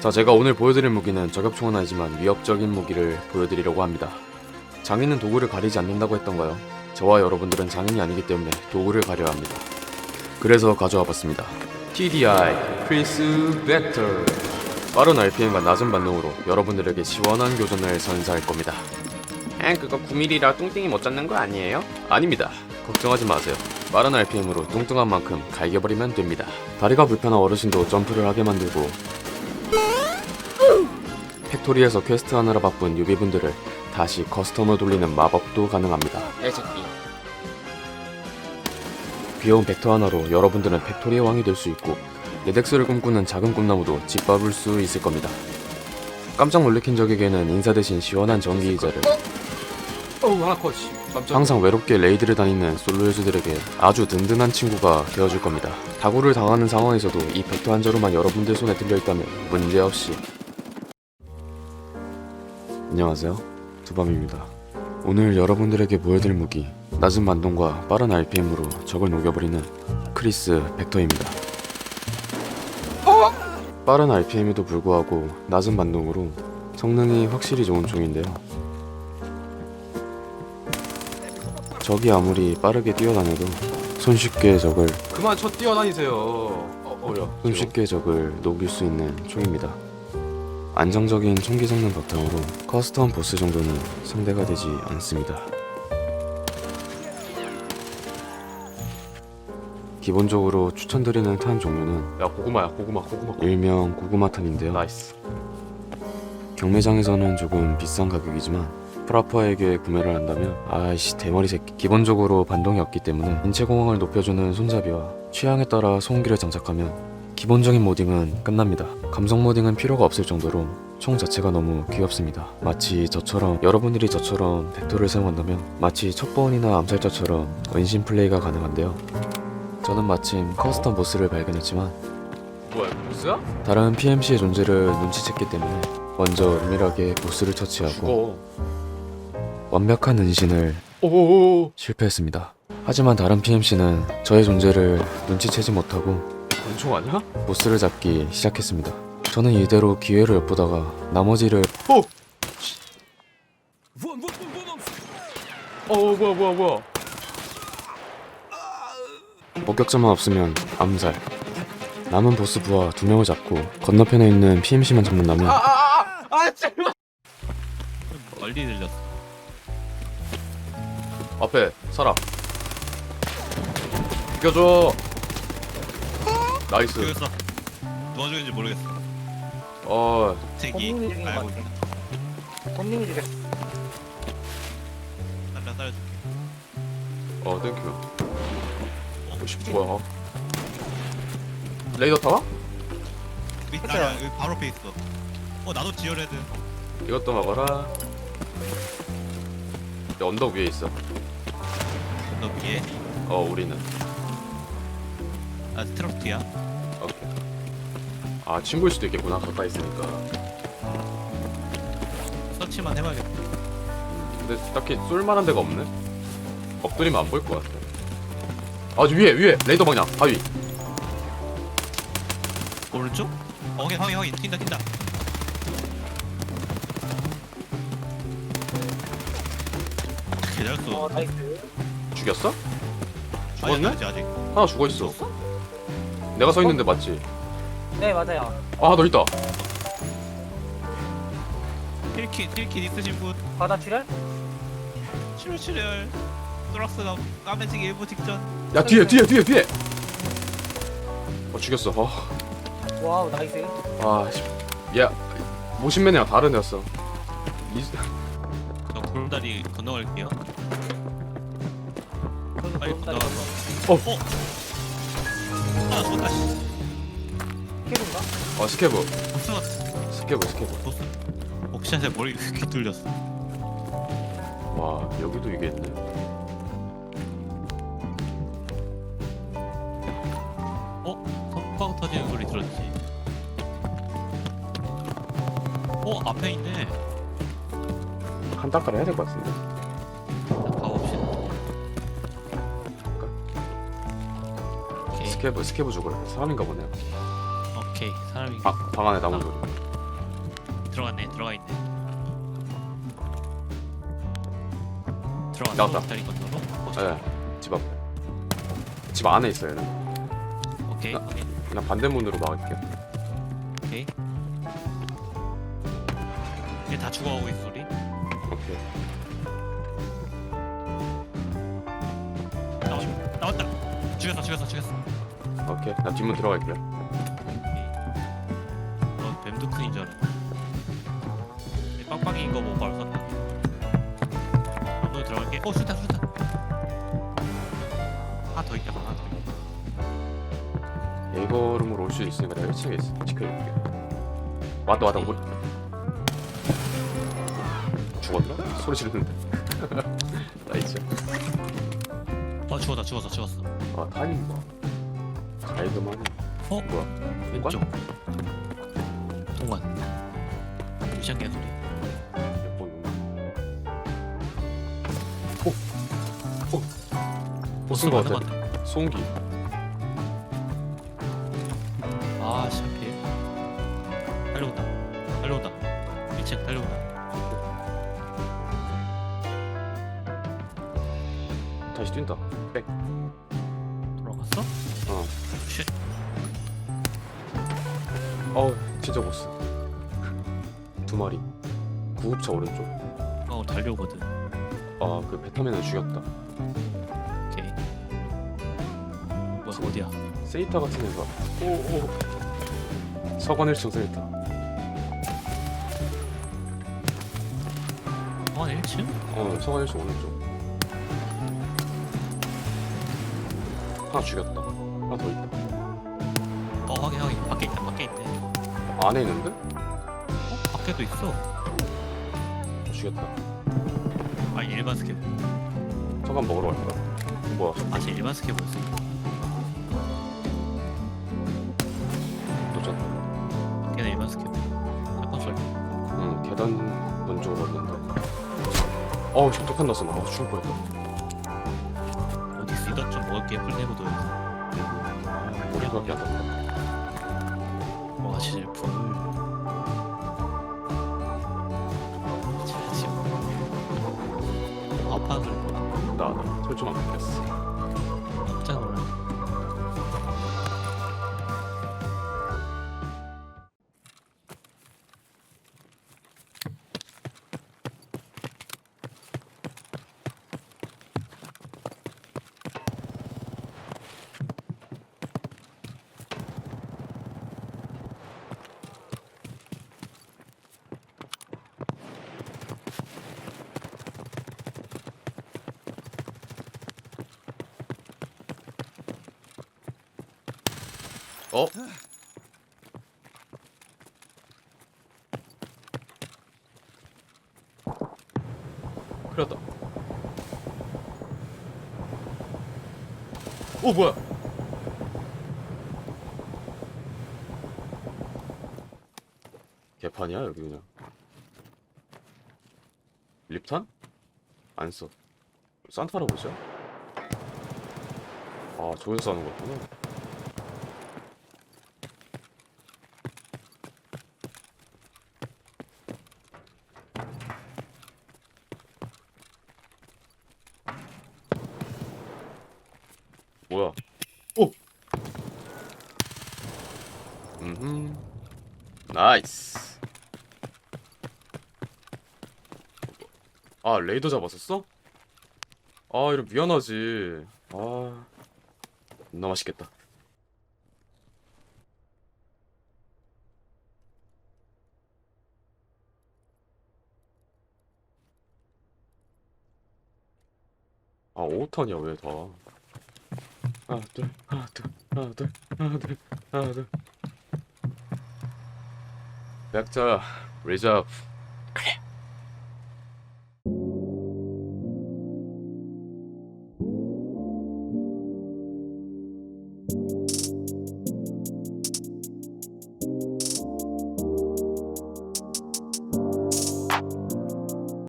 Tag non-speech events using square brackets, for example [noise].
자, 제가 오늘 보여드릴 무기는 저격총은 아니지만 위협적인 무기를 보여드리려고 합니다. 장인은 도구를 가리지 않는다고 했던가요? 저와 여러분들은 장인이 아니기 때문에 도구를 가려야 합니다. 그래서 가져와 봤습니다. TDI 크리스 벡터 빠른 RPM과 낮은 반동으로 여러분들에게 시원한 교전을 선사할 겁니다. 엥 그거 9mm라 뚱땡이 못 잡는 거 아니에요? 아닙니다. 걱정하지 마세요. 빠른 RPM으로 뚱뚱한 만큼 갈겨버리면 됩니다. 다리가 불편한 어르신도 점프를 하게 만들고 팩토리에서 퀘스트 하느라 바쁜 유비분들을 다시 커스텀을 돌리는 마법도 가능합니다. 애새끼 귀여운 벡터 하나로 여러분들은 팩토리의 왕이 될 수 있고 네덱스를 꿈꾸는 작은 꿈나무도 짓밟을 수 있을 겁니다. 깜짝 놀래킨 적에게는 인사 대신 시원한 전기 의자를 어우 하나 컷 깜짝 항상 외롭게 레이드를 다니는 솔로 유저들에게 아주 든든한 친구가 되어줄 겁니다. 다구를 당하는 상황에서도 이 벡터 한 자루만 여러분들 손에 들려있다면 문제없이 안녕하세요 두밤입니다. 오늘 여러분들에게 보여드릴 무기 낮은 반동과 빠른 RPM으로 적을 녹여버리는 크리스 벡터입니다. 빠른 RPM에도 불구하고 낮은 반동으로 성능이 확실히 좋은 총인데요. 적이 아무리 빠르게 뛰어다녀도 손쉽게 적을 그만 쳐 뛰어다니세요 어, 어야 손쉽게 적을 녹일 수 있는 총입니다. 안정적인 총기 성능 바탕으로 커스텀 보스 정도는 상대가 되지 않습니다. 기본적으로 추천드리는 탄 종류는 야 고구마야 고구마 고구마 일명 고구마탄인데요. 나이스 경매장에서는 조금 비싼 가격이지만 프라퍼에게 구매를 한다면 아이씨 대머리 새끼 기본적으로 반동이 없기 때문에 인체 공항을 높여주는 손잡이와 취향에 따라 소음기를 장착하면 기본적인 모딩은 끝납니다. 감성 모딩은 필요가 없을 정도로 총 자체가 너무 귀엽습니다. 마치 저처럼 여러분들이 저처럼 벡터를 사용한다면 마치 첩보원이나 암살자처럼 은신 플레이가 가능한데요. 저는 마침 커스텀 보스를 발견했지만 뭐야 보스야? 다른 PMC의 존재를 눈치챘기 때문에 먼저 은밀하게 보스를 처치하고 죽어. 완벽한 은신을 오오오 실패했습니다. 하지만 다른 PMC는 저의 존재를 눈치채지 못하고 권총 아니야? 보스를 잡기 시작했습니다. 저는 이대로 기회를 엿보다가 나머지를 어 뭐야 뭐야 뭐야 목격자만 없으면 암살. 남은 보스 부하 두 명을 잡고 건너편에 있는 PMC만 잡는다면 아아아 제발 멀리 들렸어. 앞에 사람 비켜줘 나이스 그래서 누가 죽인지 모르겠어. 어 책이 범인이 죽인 것 알고 죽였어. 살려줄게. 어 땡큐 어, 씨, 뭐야 레이더 타와? 밑 그래요. 아니야 여기 바로 앞에 있어. 어 나도 지어레드. 이것도 먹어라 야, 언덕 위에 있어 너 위에 어 우리는 아 스트럭트야. 오케이 아 친구일 수도 있겠구나 가까이 있으니까 서치만 해봐야겠다. 근데 딱히 쏠만한 데가 없네 엎드리면 안 보일 것 같아 아주 위에 위에 레이더 방향 바위 오른쪽? 어, 확인 확인 확인 튄다 튄다. 개잘 쏘. 어, 나이스. 죽였어? 죽었네? 아직 아직. 하나 죽어있어 내가 서 있는데 맞지? 네, 맞아요. 아 너 있다 힐킷 힐킷 있으신 분 바다 출혈? 치료 출혈. 소락스가 까매지기 일부 직전. 야 뒤에 뒤에 뒤에 뒤에 어 죽였어 어. 와우, 나이스. 아, 씨. 야, 모신맨이랑 다른 애였어. 이, 저 구름다리 건너갈게요. 빨리 건너가서. 어. 어. 아 쏜다. 씨. 캐브인가? 어, 스케브. 보스 스케브, 스케브. 보스. 옥샷에 머리 귀 뚫렸어. 와, 여기도 이게 있네. 어? 선빵 터지는 소리 들었지? 어? 앞에 있네 한 단가를 해야 될 것 같은데. 스케브, 스케브 죽으라. 사람인가 보네. 오케이 사람이 아, 방 안에 나무 소리. 들어갔네 들어가 있네 들어갔어 나왔다. 다리 건너로 어, 예. 집 앞에. 집 안에 있어요. 얘는. 오케이 나- 오케이 그냥 반대문으로 막을게요. 오케이 이제 다 죽어가고 있어 우리 오케이. 나왔, 나왔다 죽였어 죽였어 죽였어 오케이. 나 뒷문 들어갈게요. 어 뱀두큰인 줄 알았네 이 빵빵이인 거 보고 바로 썼다 안으로 들어갈게 어 슈타 슈타 하나 더 있다 하나 더 있다 예거룸으로 올 수 있으니까 내가 1층에 있어. 지켜줄게. 왔다 왔다. 뭐... 죽었나? 소리 지르는데. [laughs] 나이스. 어 죽었다 죽었어 죽었어 아 타이밍 봐. 잘 그만해. 어? 뭐야? 왼쪽 동관 무시한 개소리 오. 오. 것 맞는 같아. 것 같다 소음기. 아 달려온다 달려온다 1층 달려온다 다시 뛴다. 백. 쉣 어우 진짜 보스. 두 마리. 구급차 오른쪽. 어 달려오거든 아그 베타맨을 죽였다. 오케이 뭐야 어디야 세이타 같은 애가. 오오. 서관 1층 세이타. 어 1층? 어 서관 1층 오른쪽. 하나 죽였다. 하나 더 있다. 어 확인 확인 밖에 있다 밖에 있네 안에 있는데? 어? 밖에도 있어 죽였다. 아 일반 스케브 서관 먹으러 갈까? 뭐야? 아쟤 일반 스케브였어 놓쳤다. 밖에는 일반 스케브 사건 소리 응 계단 먼저 갔는데. 어우 적독한 났어 나. 어, 죽을 뻔했다. 어디 이것 좀 먹을 게 풀네고도 아, 머리밖에 안 났다. 와 진짜 풀 잘지 아빠들 뭐야 나, 나 설정 안 바뀌었어. 어? 났다. 오, 뭐야? 개판이야, 여기 그냥. 립탄? 안 써. 산타 할아버지야? 아, 저기서 싸는 거구나. 뭐야? 오! 음, 나이스. 아 레이더 잡았었어? 아 이런 미안하지. 아, 겁나 맛있겠다. 아 5턴이야 왜 다? 하나 둘. 하나 둘. 하나 둘. 하나 둘. 하나 둘. 백자 리잡 그래